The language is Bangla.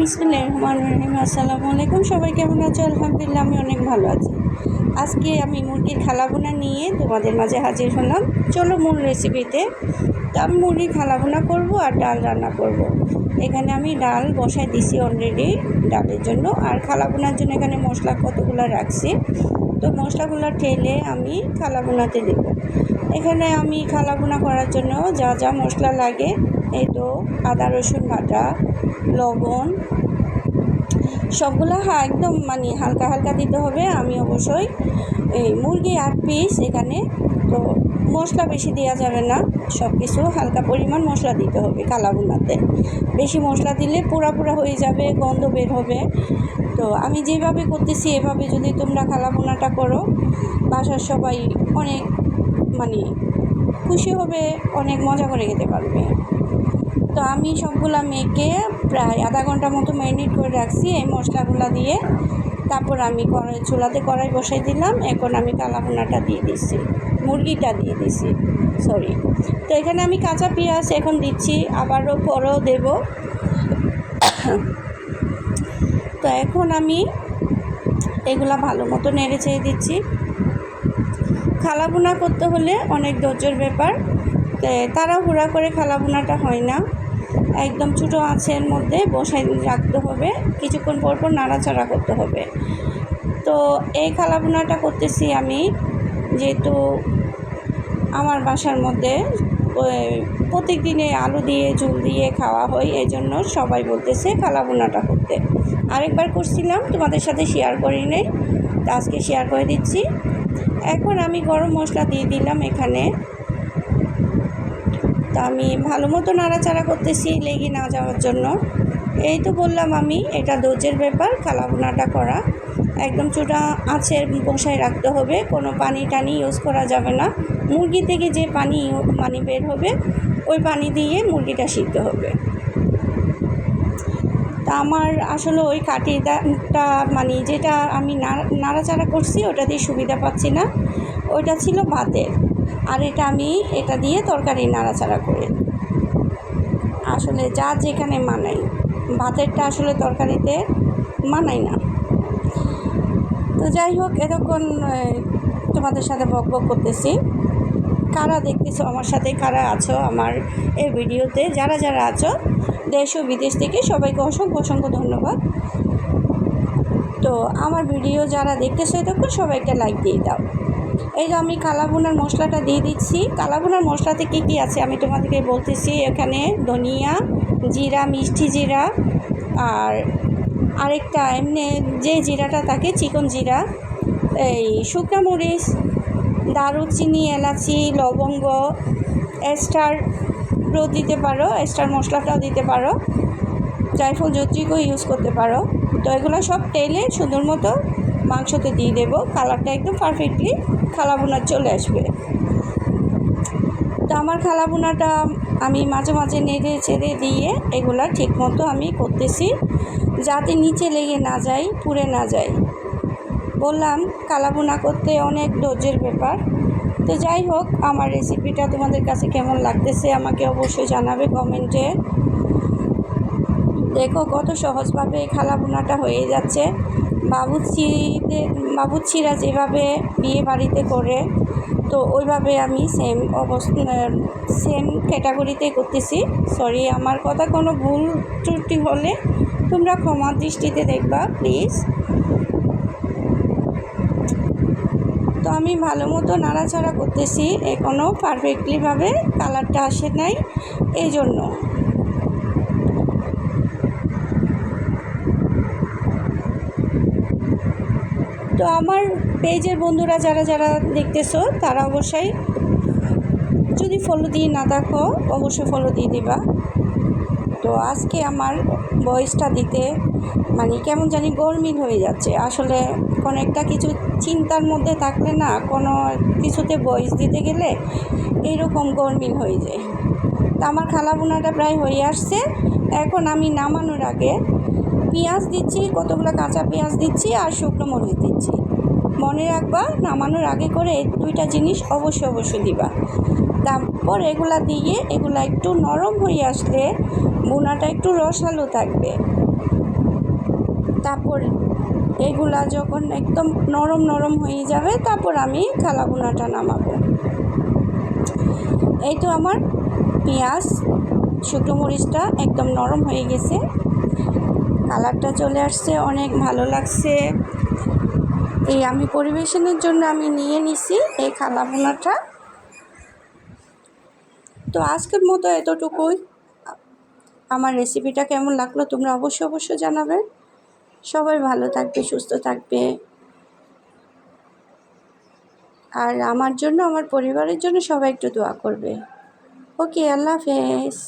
বিসমিল্লাহ আসসালামু আলাইকুম। সবাই কেমন আছো? আলহামদুলিল্লাহ, আমি অনেক ভালো আছি। আজকে আমি মুরগির খালাবোনা নিয়ে তোমাদের মাঝে হাজির হলাম। চলো মূল রেসিপিতে তো আমি মুরগির খালাবোনা করব আর ডাল রান্না করব। এখানে আমি ডাল বসাই দিছি অলরেডি ডালের জন্য। আর খালাবোনার জন্য এখানে মশলা কতগুলো রাখছি? তো মশলাগুলো ঠেলে আমি খালাবোনাতে দেব। এখানে আমি খালাবোনা করার জন্য যা যা মশলা লাগে এই তো আদা, রসুন বাটা, লবণ, সবগুলো হা একদম মানে হালকা হালকা দিতে হবে। আমি অবশ্যই এই মুরগি আট পিস এখানে। তো মশলা বেশি দেওয়া যাবে না। সব কিছু হালকা পরিমাণ মশলা দিতে হবে কালা কালাবুনাতে বেশি মশলা দিলে পুরা পুরা হয়ে যাবে, গন্ধ বের হবে। তো আমি যেভাবে করতেছি, এভাবে যদি তোমরা কালাবুনাটা করো, বাসার সবাই অনেক মানে খুশি হবে, অনেক মজা করে খেতে পারবে। তো আমি সবগুলা মেখে প্রায় আধা ঘণ্টা মতো ম্যারিনেট করে রাখছি, এই মশলাগুলো দিয়ে। তারপর আমি কড়াই, চুলাতে কড়াই বসাই দিলাম, এখন আমি কালাভুনাটা দিয়ে দিচ্ছি, মুরগিটা দিয়ে দিচ্ছি সরি তো এখানে আমি কাঁচা পেঁয়াজ এখন দিচ্ছি, আবারও পরেও দেব। তো এখন আমি এগুলা ভালো মতো নেড়ে চেয়ে দিচ্ছি। খালাবুনা করতে হলে অনেক ধৈর্যের ব্যাপার। তারা হুড়া করে খালাবুনাটা হয় না। একদম ছোটো আঁচের মধ্যে বসাই রাখতে হবে। কিছুক্ষণ পর পর নাড়াচাড়া করতে হবে। তো এই খালাবুনাটা করতেছি আমি যেহেতু আমার বাসার মধ্যে প্রত্যেক দিনে আলু দিয়ে, ঝুল দিয়ে খাওয়া হয়, এই জন্য সবাই বলতেছে খালাবুনাটা করতে। আরেকবার করছিলাম, তোমাদের সাথে শেয়ার করি নেই। আজকে শেয়ার করে দিচ্ছি। এখন আমি গরম মশলা দিয়ে দিলাম এখানে। তো আমি ভালো মতো নাড়াচাড়া করতেছি লেগে না যাওয়ার জন্য। এই তো বললাম আমি, এটা দোজের ব্যাপার কালাবোনাটা করা। একদম চুটা আঁচের বসায় রাখতে হবে, কোনো পানি টানি ইউজ করা যাবে না। মুরগি থেকে যে পানি পানি বের হবে, ওই পানি দিয়ে মুরগিটা সিদ্ধ হবে। তা আমার আসলে ওই কাঠিটা মানে যেটা আমি নাড়াচাড়া করছি, ওটা দিয়ে সুবিধা পাচ্ছি না। ওইটা ছিল ভাতের আর এটা আমি, এটা দিয়ে তরকারি নাড়াচাড়া করি। আসলে যা যেখানে মানাই। ভাতেরটা আসলে তরকারিতে মানাই না। তো যাই হোক, এতক্ষণ তোমাদের সাথে বক বক করতেছি। কারা দেখতেছো আমার সাথে, কারা আছো আমার এই ভিডিওতে, যারা যারা আছো দেশ ও বিদেশ থেকে সবাইকে অসংখ্য অসংখ্য ধন্যবাদ। তো আমার ভিডিও যারা দেখতেছো এতক্ষণ সবাইকে লাইক দিয়ে দাও। এই যে আমি কালাবুনার মশলাটা দিয়ে দিচ্ছি। কালাবুনার মশলাতে কী কী আছে আমি তোমাদেরকে বলতেছি। এখানে ধনিয়া, জিরা, মিষ্টি জিরা, আর আরেকটা এমনি যে জিরাটা থাকে, চিকন জিরা, এই শুকনো মরিচ, দারুচিনি, এলাচি, লবঙ্গ, এস্টার দিতে পারো এস্টার মশলাটাও দিতে পারো, জায়ফল জত্রিকও ইউজ করতে পারো। তো এগুলো সব তেলে সুন্দর মতো মাংসতে দিয়ে দেবো কালারটা একদম পারফেক্টলি খালাবোনা চলে আসবে। তো আমার খালাবোনাটা আমি মাঝে মাঝে নেড়ে ছেড়ে দিয়ে এগুলা ঠিক মতো আমি করতেছি, যাতে নিচে লেগে না যায়, পুড়ে না যায়। বললাম কালাবোনা করতে অনেক ধৈর্যের ব্যাপার। তো যাই হোক, আমার রেসিপিটা তোমাদের কাছে কেমন লাগতেছে আমাকে অবশ্যই জানাবে কমেন্টে। দেখো কত সহজভাবে খালা বোনাটা হয়ে যাচ্ছে। বাবুচিদের বাবুচিরা যেভাবে বিয়ে বাড়িতে করে, তো ওইভাবে আমি সেম অবস্থা সেম ক্যাটাগরিতে করতেছি। সরি আমার কথা কোনো ভুল ত্রুটি হলে তোমরা ক্ষমা দৃষ্টিতে দেখবা প্লিজ তো আমি ভালো মতো নাড়াচাড়া করতেছি। এখনও পারফেক্টলিভাবে কালারটা আসে নাই এই জন্য তো আমার পেজের বন্ধুরা যারা যারা দেখতেছো, তারা অবশ্যই যদি ফলো দিয়ে না দেখো অবশ্যই ফলো দিয়ে দিবা। তো আজকে আমার বয়সটা দিতে মানে কেমন জানি গরমিল হয়ে যাচ্ছে। আসলে কোনো একটা কিছু চিন্তার মধ্যে থাকলে না কোনো কিছুতে বয়স দিতে গেলে এইরকম গরমিল হয়ে যায়। তো আমার খালা বোনাটা প্রায় হয়ে আসছে। এখন আমি নামানোর আগে পেঁয়াজ দিচ্ছি, কতগুলো কাঁচা পেঁয়াজ দিচ্ছি আর শুকনো মরিচ দিচ্ছি। মনে রাখবা, নামানোর আগে করে দুইটা জিনিস অবশ্যই অবশ্যই দিবা। তারপর এগুলা দিয়ে এগুলা একটু নরম হয়ে আসলে বোনাটা একটু রসালো থাকবে। তারপর এগুলা যখন একদম নরম নরম হয়ে যাবে, তারপর আমি কালা বোনাটা নামাবো। এই তো আমার পেঁয়াজ, শুকনো মরিচটা একদম নরম হয়ে গেছে। কালারটা চলে আসছে, অনেক ভালো লাগছে। এই আমি পরিবেশনের জন্য আমি নিয়ে নিছি এই খালা ভুনাটা। তো আজকের মতো এতটুকুই। আমার রেসিপিটা কেমন লাগল তোমরা অবশ্যই অবশ্যই জানাবে। সবাই ভালো থাকবে, সুস্থ থাকবে। আর আমার জন্য, আমার পরিবারের জন্য সবাই একটু দোয়া করবে। ওকে, আল্লাহ হাফেজ।